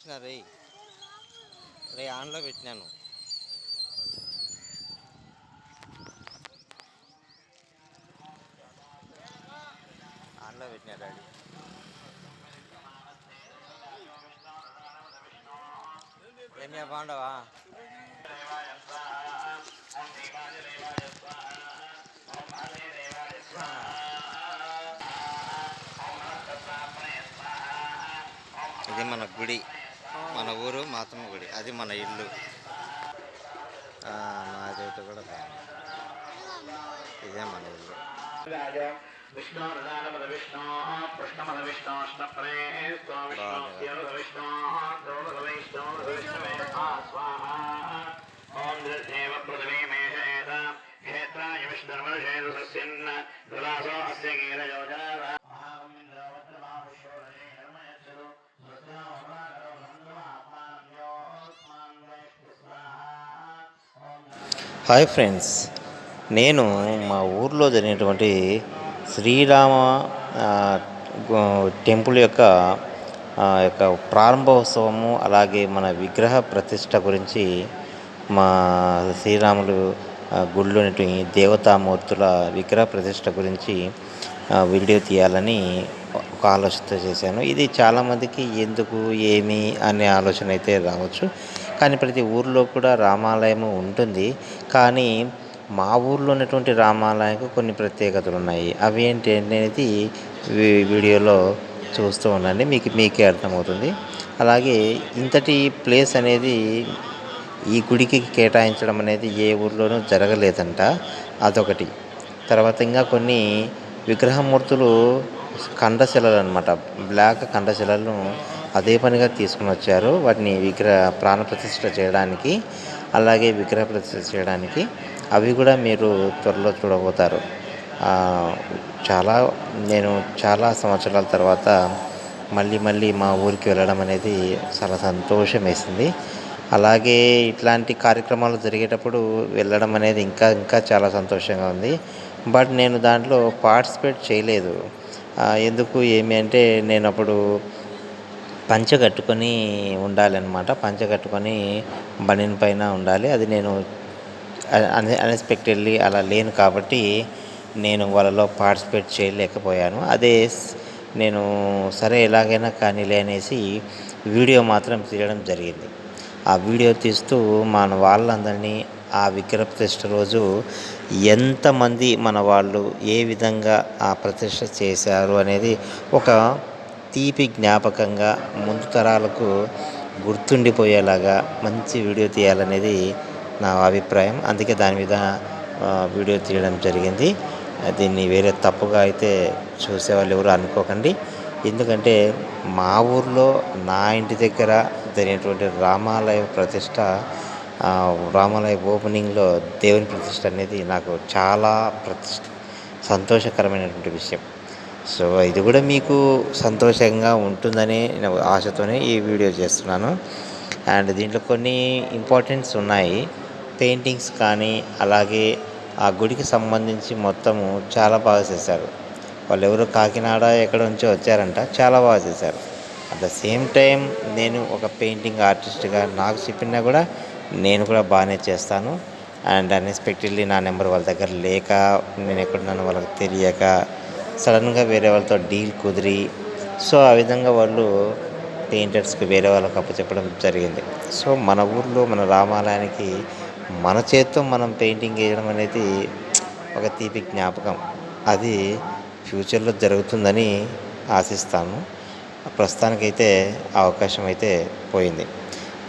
రే రే ఆన్లో పెట్టినాను. ఆన్లో పెట్టినా డాడీ. ఏమియా బాగుండవా? ఇది మన గుడి. మన ఊరు మాతమ్మ గుడి. అది మన ఇల్లు. నాదైతే కూడా బాగుంది ఇదే మన ఇల్లు. విష్ణు ప్రధానపద విష్ణు కృష్ణమద విష్ణు హాయ్ ఫ్రెండ్స్. నేను మా ఊర్లో జరిగినటువంటి శ్రీరామ టెంపుల్ యొక్క యొక్క ప్రారంభోత్సవము అలాగే మన విగ్రహ ప్రతిష్ట గురించి మా శ్రీరాములు గుళ్ళు గుడిలోని దేవతామూర్తుల విగ్రహ ప్రతిష్ట గురించి వీడియో తీయాలని ఒక ఆలోచనతో చేశాను. ఇది చాలామందికి ఎందుకు ఏమి అనే ఆలోచన అయితే రావచ్చు. కానీ ప్రతి ఊర్లో కూడా రామాలయం ఉంటుంది. కానీ మా ఊర్లో ఉన్నటువంటి రామాలయంకు కొన్ని ప్రత్యేకతలు ఉన్నాయి. అవి ఏంటి అనేది వీ- వీడియోలో చూస్తూ ఉండండి. మీకు మీకే అర్థమవుతుంది. అలాగే ఇంతటి ప్లేస్ అనేది ఈ గుడికి కేటాయించడం అనేది ఏ ఊర్లోనూ జరగలేదంట. అదొకటి. తర్వాత ఇంకా కొన్ని విగ్రహమూర్తులు కండశిలలు అనమాట బ్లాక్ కండశిలలను అదే పనిగా తీసుకుని వచ్చారు. వాటిని విగ్రహ ప్రాణప్రతిష్ఠ చేయడానికి అలాగే విగ్రహ ప్రతిష్ఠ చేయడానికి. అవి కూడా మీరు త్వరలో చూడబోతారు. చాలా నేను చాలా సంవత్సరాల తర్వాత మళ్ళీ మళ్ళీ మా ఊరికి వెళ్ళడం అనేది చాలా సంతోషం వేసింది. అలాగే ఇట్లాంటి కార్యక్రమాలు జరిగేటప్పుడు వెళ్ళడం అనేది ఇంకా ఇంకా చాలా సంతోషంగా ఉంది. బట్ నేను దాంట్లో పార్టిసిపేట్ చేయలేదు. ఎందుకు? ఏమి అంటే నేను అప్పుడు పంచ కట్టుకొని ఉండాలన్నమాట. పంచ కట్టుకొని బనీన్ పైన ఉండాలి. అది నేను అన్ అన్ఎక్స్పెక్టెడ్లీ అలా లేను కాబట్టి నేను వాళ్ళలో పార్టిసిపేట్ చేయలేకపోయాను. అదే నేను సరే ఎలాగైనా కానీలే అనేసి వీడియో మాత్రం తీయడం జరిగింది. ఆ వీడియో తీస్తూ మన వాళ్ళందరినీ ఆ విగ్రహ ప్రతిష్ట రోజు ఎంతమంది మన వాళ్ళు ఏ విధంగా ఆ ప్రతిష్ట చేశారు అనేది ఒక తీపి జ్ఞాపకంగా ముందు తరాలకు గుర్తుండిపోయేలాగా మంచి వీడియో తీయాలనేది నా అభిప్రాయం. అందుకే దాని మీద వీడియో తీయడం జరిగింది. దీన్ని వేరే తప్పుగా అయితే చూసేవాళ్ళు ఎవరు అనుకోకండి. ఎందుకంటే మా ఊర్లో నా ఇంటి దగ్గర జరిగినటువంటి రామాలయ ప్రతిష్ట రామాలయ ఓపెనింగ్లో దేవుని ప్రతిష్ట అనేది నాకు చాలా ప్రతిష్ట సంతోషకరమైనటువంటి విషయం. సో ఇది కూడా మీకు సంతోషంగా ఉంటుందని ఆశతోనే ఈ వీడియో చేస్తున్నాను. అండ్ దీంట్లో కొన్ని ఇంపార్టెంట్స్ ఉన్నాయి. పెయింటింగ్స్ కానీ అలాగే ఆ గుడికి సంబంధించి మొత్తము చాలా బాగా చేశారు. వాళ్ళు ఎవరు కాకినాడ ఎక్కడ నుంచో వచ్చారంట చాలా బాగా చేశారు. అట్ ద సేమ్ టైం నేను ఒక పెయింటింగ్ ఆర్టిస్ట్గా నాకు చెప్పినా కూడా నేను కూడా బాగానే చేస్తాను. అండ్ అన్ఎక్స్పెక్టెడ్లీ నా నెంబర్ వాళ్ళ దగ్గర లేక నేను ఎక్కడున్నానో వాళ్ళకి తెలియక సడన్గా వేరే వాళ్ళతో డీల్ కుదిరి సో ఆ విధంగా వాళ్ళు పెయింటర్స్కి వేరే వాళ్ళకి అప్పచెప్పడం జరిగింది. సో మన ఊర్లో మన రామాలయానికి మన చేత్తో మనం పెయింటింగ్ వేయడం అనేది ఒక తీపి జ్ఞాపకం. అది ఫ్యూచర్లో జరుగుతుందని ఆశిస్తాను. ప్రస్తుతానికైతే అవకాశం అయితే పోయింది.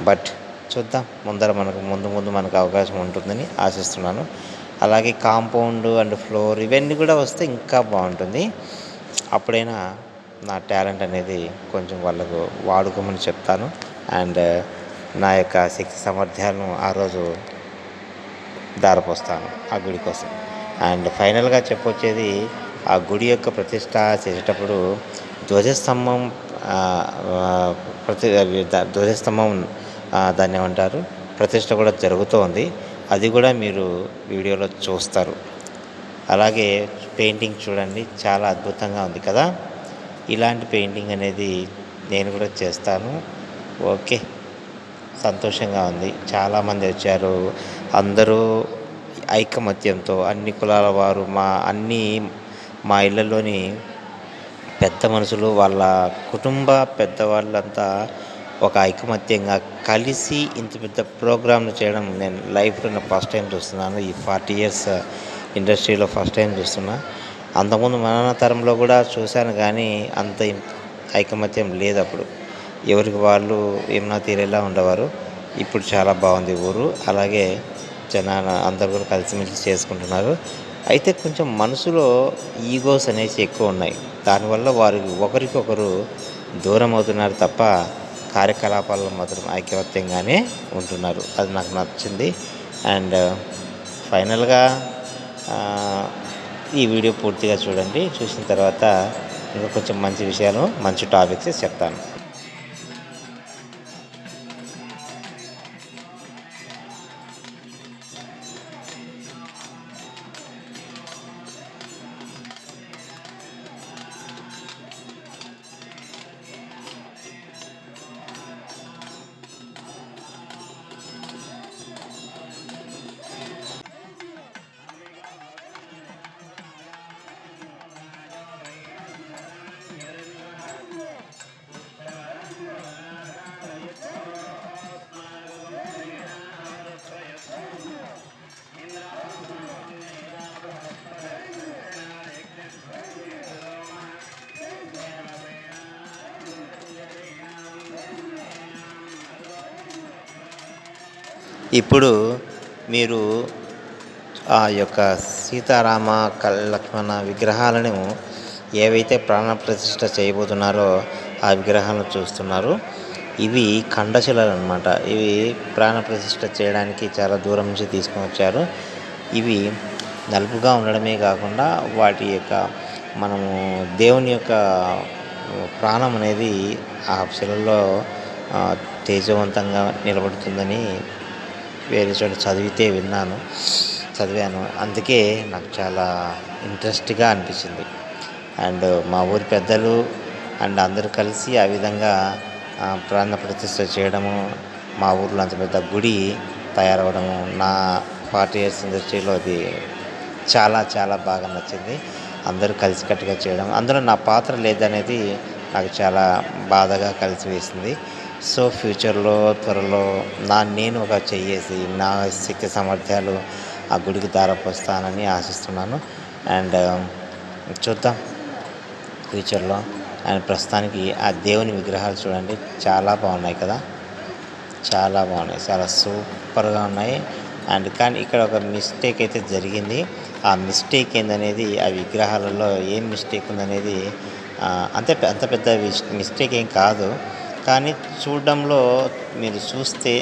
బట్ చూద్దాం ముందర మనకు ముందు ముందు మనకు అవకాశం ఉంటుందని ఆశిస్తున్నాను. అలాగే కాంపౌండ్ అండ్ ఫ్లోర్ ఇవన్నీ కూడా వస్తే ఇంకా బాగుంటుంది. అప్పుడైనా నా టాలెంట్ అనేది కొంచెం వాళ్ళకు వాడుకోమని చెప్తాను. అండ్ నా యొక్క శక్తి సామర్థ్యాలను ఆ రోజు దారపోస్తాను ఆ గుడి కోసం. అండ్ ఫైనల్గా చెప్పొచ్చేది ఆ గుడి యొక్క ప్రతిష్ట చేసేటప్పుడు ధ్వజస్తంభం ప్రతి ధ్వజస్తంభం దాన్ని ఏమంటారు? ప్రతిష్ట కూడా జరుగుతోంది. అది కూడా మీరు వీడియోలో చూస్తారు. అలాగే పెయింటింగ్ చూడండి చాలా అద్భుతంగా ఉంది కదా? ఇలాంటి పెయింటింగ్ అనేది నేను కూడా చేస్తాను. ఓకే. సంతోషంగా ఉంది. చాలామంది వచ్చారు. అందరూ ఐకమత్యంతో అన్ని కులాల వారు మా అన్ని మా ఇళ్ళలోని పెద్ద మనుషులు వాళ్ళ కుటుంబ పెద్దవాళ్ళంతా ఒక ఐకమత్యంగా కలిసి ఇంత పెద్ద ప్రోగ్రాంలు చేయడం నేను లైఫ్లో ఫస్ట్ టైం చూస్తున్నాను. ఈ ఫార్టీ ఇయర్స్ ఇండస్ట్రీలో ఫస్ట్ టైం చూస్తున్నా. అంతకుముందు మన తరంలో కూడా చూశాను కానీ అంత ఐకమత్యం లేదు అప్పుడు. ఎవరికి వాళ్ళు ఏమన్నా తీరేలా ఉండేవారు. ఇప్పుడు చాలా బాగుంది ఊరు. అలాగే జనాన అందరూ కూడా కలిసిమెలిసి చేసుకుంటున్నారు. అయితే కొంచెం మనసులో ఈగోస్ అనేసి ఎక్కువ ఉన్నాయి. దానివల్ల వారు ఒకరికొకరు దూరం అవుతున్నారు తప్ప కార్యకలాపాల్లో మాత్రం ఐకమత్యంగానే ఉంటున్నారు. అది నాకు నచ్చింది. అండ్ uh, ఫైనల్గా ఈ వీడియో పూర్తిగా చూడండి. చూసిన తర్వాత ఇంకా కొంచెం మంచి విషయాలు మంచి టాపిక్స్ చెప్తాను. ఇప్పుడు మీరు ఆ యొక్క సీతారామ కల్ లక్ష్మణ విగ్రహాలను ఏవైతే ప్రాణ ప్రతిష్ఠ చేయబోతున్నారో ఆ విగ్రహాలను చూస్తున్నారు. ఇవి ఖండశిలలు అనమాట ఇవి ప్రాణ ప్రతిష్ఠ చేయడానికి చాలా దూరం నుంచి తీసుకొని వచ్చారు. ఇవి నలుపుగా ఉండడమే కాకుండా వాటి యొక్క మనము దేవుని యొక్క ప్రాణం అనేది ఆ శిలలో తేజవంతంగా నిలబడుతుందని వేరే చోట చదివితే విన్నాను చదివాను. అందుకే నాకు చాలా ఇంట్రెస్ట్గా అనిపించింది. అండ్ మా ఊరి పెద్దలు అండ్ అందరూ కలిసి ఆ విధంగా ప్రాణ ప్రతిష్ట చేయడము మా ఊర్లో అంత పెద్ద గుడి తయారవడము నా ఫార్టీ ఇయర్స్ ఇండస్ట్రీలో అది చాలా చాలా బాగా నచ్చింది. అందరూ కలిసికట్టుగా చేయడం అందులో నా పాత్ర లేదనేది నాకు చాలా బాధగా కలిసి వేసింది సో ఫ్యూచర్లో త్వరలో నా నేను ఒక చెయ్యేసి నా శక్తి సామర్థ్యాలు ఆ గుడికి దారపోస్తానని ఆశిస్తున్నాను. అండ్ um, చూద్దాం ఫ్యూచర్లో. అండ్ ప్రస్తుతానికి ఆ దేవుని విగ్రహాలు చూడండి. చాలా బాగున్నాయి కదా? చాలా బాగున్నాయి. చాలా సూపర్గా ఉన్నాయి. అండ్ కానీ ఇక్కడ ఒక మిస్టేక్ అయితే జరిగింది. ఆ మిస్టేక్ ఏందనేది ఆ విగ్రహాలలో ఏం మిస్టేక్ ఉందనేది ఆ, అంతే అంత పెద్ద మిస్టేక్ ఏం కాదు. కానీ చూడడంలో మీరు చూస్తే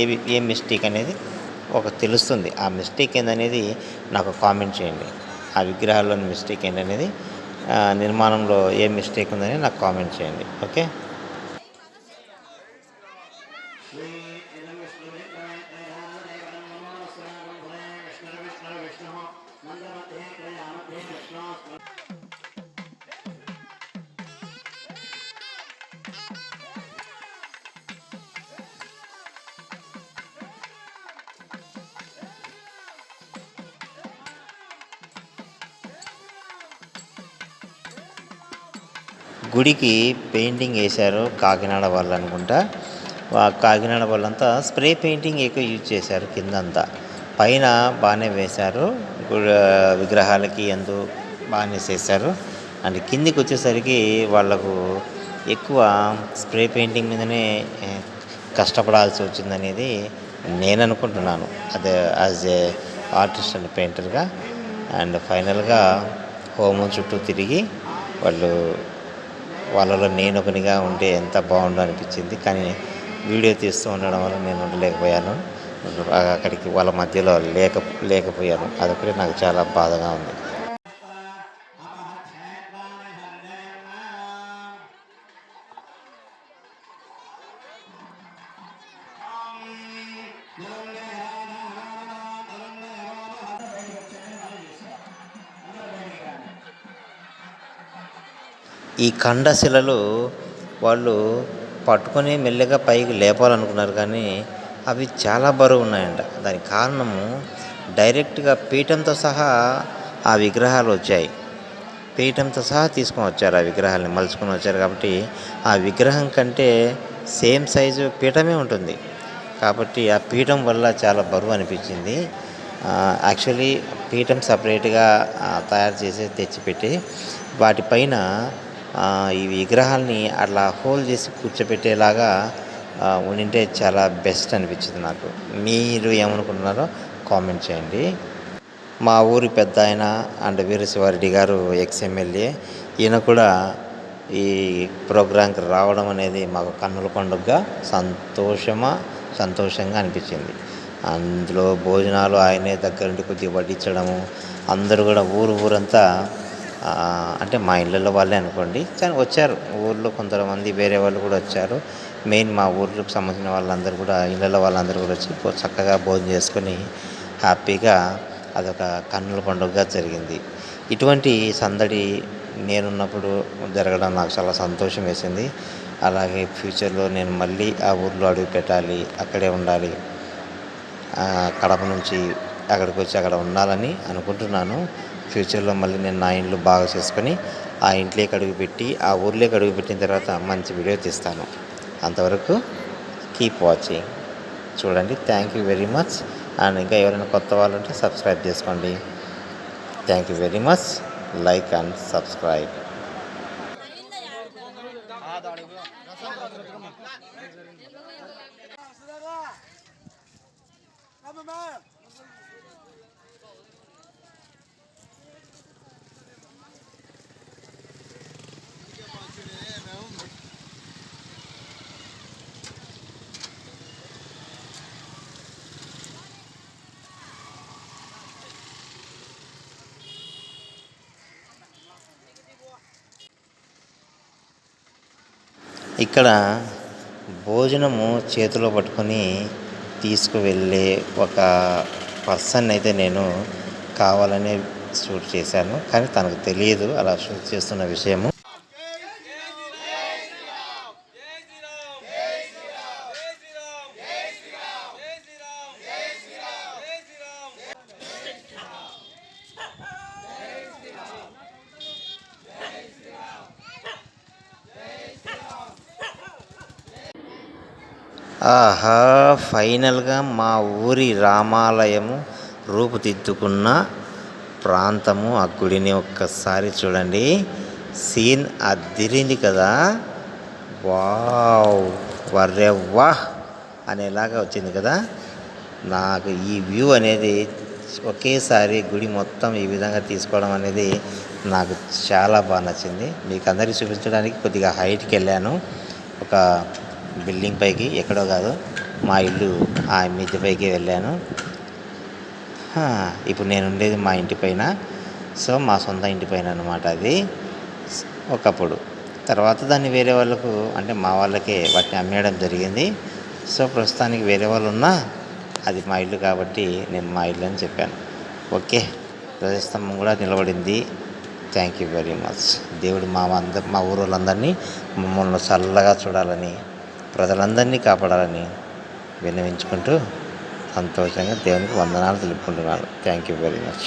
ఏవి ఏ మిస్టేక్ అనేది ఒక తెలుస్తుంది. ఆ మిస్టేక్ ఏందనేది నాకు కామెంట్ చేయండి. ఆ విగ్రహాల్లోని మిస్టేక్ ఏంటనేది నిర్మాణంలో ఏ మిస్టేక్ ఉందని నాకు కామెంట్ చేయండి. ఓకే? Thank you. గుడికి పెయింటింగ్ వేశారు కాకినాడ వాళ్ళు అనుకుంటా కాకినాడ వాళ్ళంతా స్ప్రే పెయింటింగ్ ఎక్కువ యూజ్ చేశారు కిందంతా. పైన బాగానే వేశారు. విగ్రహాలకి ఎందు బాగానే చేశారు. అండ్ కిందికి వచ్చేసరికి వాళ్ళకు ఎక్కువ స్ప్రే పెయింటింగ్ మీదనే కష్టపడాల్సి వచ్చిందనేది నేను అనుకుంటున్నాను. అదే యాజ్ ఏ ఆర్టిస్ట్ అండ్ పెయింటర్గా. అండ్ ఫైనల్గా హోమం చుట్టూ తిరిగి వాళ్ళు వాళ్ళలో నేను ఒకనిగా ఉంటే ఎంత బాగుండు అనిపించింది. కానీ వీడియో తీస్తూ ఉండడం వల్ల నేను ఉండలేకపోయాను. అక్కడికి వాళ్ళ మధ్యలో లేక లేకపోయాను. అదొకటి నాకు చాలా బాధగా ఉంది. ఈ ఖండశిలలు వాళ్ళు పట్టుకొని మెల్లగా పైకి లేపాలనుకున్నారు కానీ అవి చాలా బరువు ఉన్నాయంట. దానికి కారణము డైరెక్ట్గా పీఠంతో సహా ఆ విగ్రహాలు వచ్చాయి. పీఠంతో సహా తీసుకొని వచ్చారు ఆ విగ్రహాలని మలుచుకొని వచ్చారు కాబట్టి ఆ విగ్రహం కంటే సేమ్ సైజు పీఠమే ఉంటుంది. కాబట్టి ఆ పీఠం వల్ల చాలా బరువు అనిపించింది. యాక్చువల్లీ పీఠం సపరేట్గా తయారు చేసి తెచ్చిపెట్టి వాటిపైన ఈ విగ్రహాల్ని అట్లా హోల్డ్ చేసి కూర్చోపెట్టేలాగా ఉండింటే చాలా బెస్ట్ అనిపించింది నాకు. మీరు ఏమనుకుంటున్నారో కామెంట్ చేయండి. మా ఊరి పెద్ద ఆయన అండ్ వీరశివారెడ్డి గారు ఎక్స్ఎమ్మెల్యే ఈయన కూడా ఈ ప్రోగ్రాంకి రావడం అనేది మాకు కన్నుల పండుగగా సంతోషమా సంతోషంగా అనిపించింది. అందులో భోజనాలు ఆయనే దగ్గరుండి కొద్దిగా వడ్డించడము అందరూ కూడా ఊరు ఊరంతా అంటే మా ఇళ్ళల్లో వాళ్ళే అనుకోండి. కానీ వచ్చారు. ఊర్లో కొంతమంది వేరే వాళ్ళు కూడా వచ్చారు. మెయిన్ మా ఊర్లకు సంబంధించిన వాళ్ళందరూ కూడా ఇళ్ళల్లో వాళ్ళందరూ కూడా వచ్చి చక్కగా భోజనం చేసుకొని హ్యాపీగా అదొక కన్నుల పండుగగా జరిగింది. ఇటువంటి సందడి నేనున్నప్పుడు జరగడం నాకు చాలా సంతోషం వేసింది. అలాగే ఫ్యూచర్లో నేను మళ్ళీ ఆ ఊర్లో అడుగు పెట్టాలి అక్కడే ఉండాలి కడప నుంచి అక్కడికి వచ్చి అక్కడ ఉండాలని అనుకుంటున్నాను. ఫ్యూచర్లో మళ్ళీ నేను నా ఇంట్లో బాగా చేసుకొని ఆ ఇంట్లోకి అడుగు పెట్టి ఆ ఊర్లోకి అడుగు పెట్టిన తర్వాత మంచి వీడియో తీస్తాను. అంతవరకు కీప్ వాచింగ్ చూడండి thank you very much and ఇంకా ఎవరైనా కొత్త వాళ్ళు ఉంటే సబ్స్క్రైబ్ చేసుకోండి. Thank you very much like and subscribe ఇక్కడ భోజనము చేతిలో పట్టుకొని తీసుకువెళ్ళే ఒక పర్సన్ అయితే నేను కావాలనే షూట్ చేశాను కానీ తనకు తెలియదు అలా షూట్ చేస్తున్న విషయము. ఆహా ఫైనల్గా మా ఊరి రామాలయము రూపుదిద్దుకున్న ప్రాంతము ఆ గుడిని ఒక్కసారి చూడండి. సీన్ అదిరింది కదా. వావ్ వర్రె వాహ్ అనేలాగా వచ్చింది కదా. నాకు ఈ వ్యూ అనేది ఒకేసారి గుడి మొత్తం ఈ విధంగా తీసుకోవడం అనేది నాకు చాలా బాగా నచ్చింది. మీకు అందరికీ చూపించడానికి కొద్దిగా హైట్కి వెళ్ళాను. ఒక బిల్డింగ్ పైకి ఎక్కడో కాదు మా ఇల్లు ఆ మిద్దె పైకి వెళ్ళాను. ఇప్పుడు నేను ఉండేది మా ఇంటి పైన. సో మా సొంత ఇంటి పైన అనమాట అది. ఒకప్పుడు. తర్వాత దాన్ని వేరే వాళ్ళకు అంటే మా వాళ్ళకే వాటిని అమ్మేయడం జరిగింది. సో ప్రస్తుతానికి వేరే వాళ్ళు ఉన్నా అది మా ఇల్లు కాబట్టి నేను మా ఇల్లు అని చెప్పాను. ఓకే ధ్వజస్తంభం కూడా నిలబడింది. Thank you very much. దేవుడు మా అంద మా ఊరు వాళ్ళందరినీ మమ్మల్ని చల్లగా చూడాలని ప్రజలందరినీ కాపాడాలని విన్నవించుకుంటూ సంతోషంగా దేవునికి వందనాలు తెలుపుకుంటున్నాను. Thank you very much